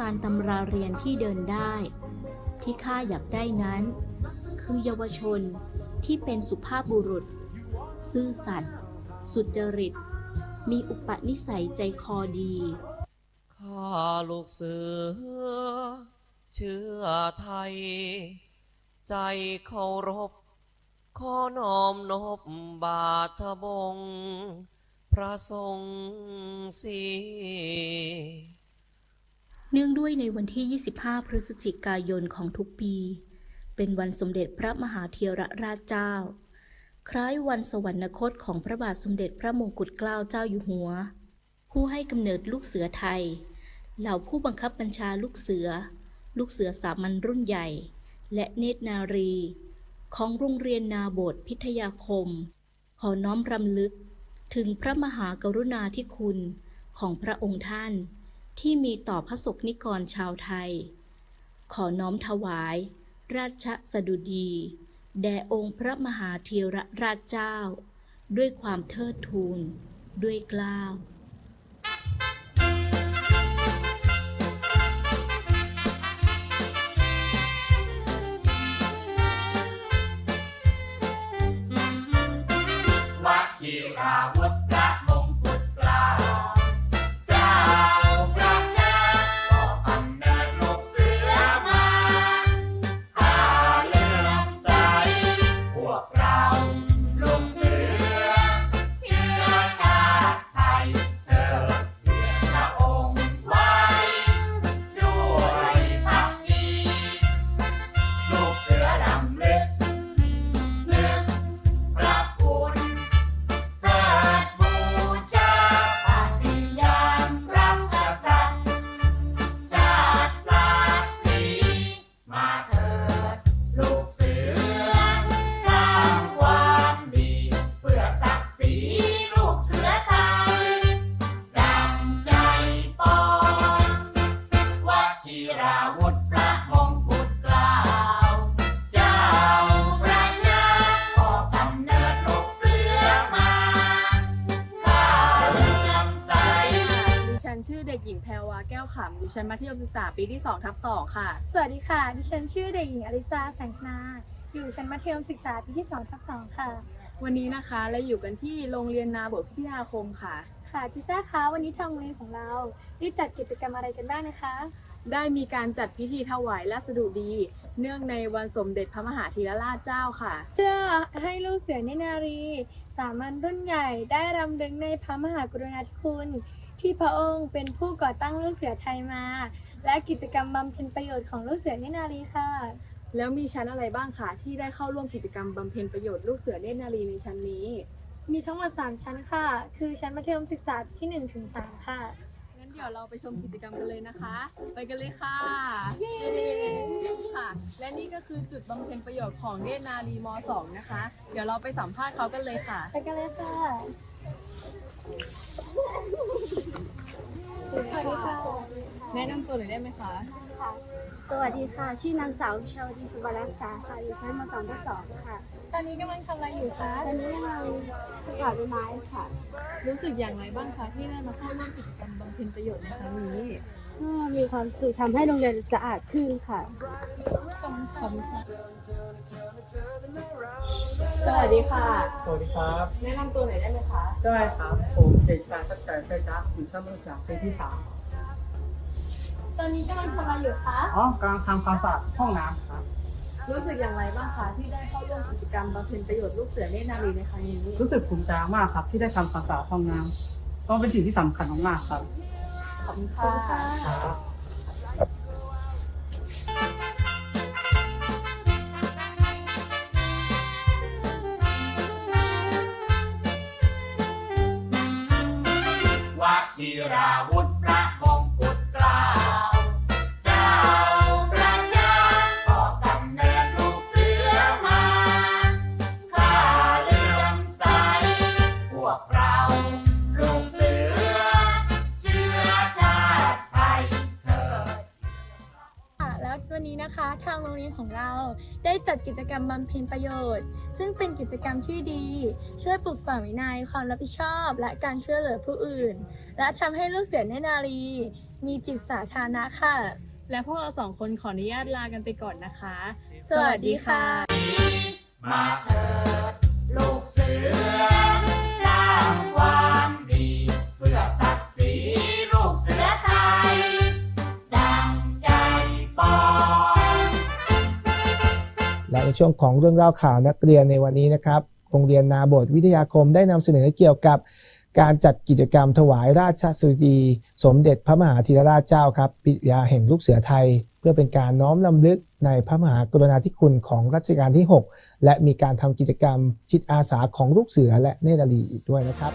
การตำราเรียนที่เดินได้ ที่ข้าอยากได้นั้น คือเยาวชนที่เป็นสุภาพบุรุษ ซื่อสัตย์สุจริต มีอุปนิสัยใจคอดีข้าลูกเสือ เชื่อไทย ใจเคารพขอน้อมนบบาทบง พระทรงสี เนื่องด้วยในวันที่ 25 พฤศจิกายนของทุกปี เป็นวันสมเด็จพระมหาเทระราชเจ้า คล้ายวันสวรรคตของพระบาทสมเด็จพระมงกุฎเกล้าเจ้าอยู่หัว ผู้ให้กำเนิดลูกเสือไทย เหล่าผู้บังคับบัญชาลูกเสือ ลูกเสือสามัญรุ่นใหญ่ และเนตรนารี ของโรงเรียนนาบทพิทยาคม ขอน้อมรำลึกถึงพระมหากรุณาธิคุณของพระองค์ท่าน ที่มีต่อพระสกนิกรชาวไทย ขอน้อมถวาย ราชสดุดี แด่องค์พระมหาเทระราชเจ้า ด้วยความเทิดทูน ด้วยกล้าววชิราวุ หญิงแพรวาแก้วขำอยู่ชั้นมัธยมศึกษาปีที่2ทับ2ค่ะ สวัสดีค่ะ ดิฉันชื่อเด็กหญิงอลิซาแสงนา อยู่ชั้นมัธยมศึกษาปีที่2ทับ2ค่ะ วันนี้นะคะเราอยู่กันที่โรงเรียนนาบทพิทยาคมค่ะ ค่ะจิจ้าคะวันนี้ทางโรงเรียนของเราได้จัดกิจกรรมอะไรกันบ้างนะคะ ได้มีการจัดพิธีถวายราชดุดี เนื่องในวันสมเด็จพระมหาธีรราชเจ้าค่ะ เพื่อให้ลูกเสือเนตรนารี สามัญรุ่นใหญ่ได้รำลึกในพระมหากรุณาธิคุณ ที่พระองค์เป็นผู้ก่อตั้งลูกเสือไทยมา และกิจกรรมบำเพ็ญประโยชน์ของลูกเสือเนตรนารีค่ะ แล้วมีชั้นอะไรบ้างคะที่ได้เข้าร่วมกิจกรรมบำเพ็ญประโยชน์ลูกเสือเนตรนารีในชั้นนี้ มีทั้งหมด3ชั้นค่ะ คือชั้นมัธยมศึกษาปีที่1ถึง3ค่ะงั้น เดี๋ยวเราไปชมกิจกรรมกันเลยนะคะ ไปกันเลยค่ะค่ะ และนี่ก็คือจุดบำเพ็ญประโยชน์ของเนตรนารีม .2 นะคะ เดี๋ยวเราไปสัมภาษณ์เขากันเลยค่ะ ไปกันเลยค่ะสวัสดีค่ะ แนะนำตัวหน่อยได้ไหมคะสวัสดีค่ะ ชื่อนางสาววิชาวดีสุวรรณรักษาค่ะ อยู่ชั้นมสองทับสองค่ะ ตอนนี้กำลังทำอะไรอยู่คะ ตอนนี้กำลังประกาศใบไม้ค่ะ รู้สึกอย่างไรบ้างคะที่ได้มาเข้าร่วมกิจกรรมบำเพ็ญประโยชน์ในครั้งนี้ก็มีความสุขทำให้โรงเรียนสะอาดขึ้นค่ะ ขอบคุณค่ะ สวัสดีค่ะ สวัสดีครับแนะนำตัวหน่อยได้ไหมคะ ได้ครับ ผมเด็กชายสัจใจใจจ้าอยู่ชั้นมัธยมศึกษาปีที่สาม ตอนนี้กำลังทำอะไรอยู่คะ อ๋อกำลังทำความสะอาดห้องน้ำครับ รู้สึกอย่างไรบ้างคะที่ได้เข้าร่วมกิจกรรมบำเพ็ญประโยชน์ลูกเสือเนตรนารีในครั้งนี้ รู้สึกภูมิใจมากครับ ที่ได้ทำความสะอาดห้องน้ำก็เป็นสิ่งที่สำคัญมากๆครับ ขอบคุณค่ะครับวชิราวุธพระ ทยเถิดค่ะแล้ววันนี้นะคะทางโรงเรียนของเรา ได้จัดกิจกรรมบำเพ็ญประโยชน์ ซึ่งเป็นกิจกรรมที่ดี ช่วยปลูกฝังวินัยความรับผิดชอบ และการช่วยเหลือผู้อื่น และทำให้ลูกเสือเนนารี มีจิตสาธารณะค่ะ และพวกเราสองคนขออนุญาตลากันไปก่อนนะคะ สวัสดีค่ะ มาเถิดลูกเสือ ในช่วงของเรื่องเล่าข่าวนักเรียนในวันนี้นะครับโรงเรียนนาบทวิทยาคมได้นำเสนอเกี่ยวกับการจัดกิจกรรมถวายราชสุดี สมเด็จพระมหาธีรราชเจ้าครับปิยาแห่งลูกเสือไทย เพื่อเป็นการน้อมลำลึกในพระมหากรุณาธิคุณของรัชกาลที่ 6 และมีการทำกิจกรรมจิตอาสาของลูกเสือและเนตรนารีอีกด้วยนะครับ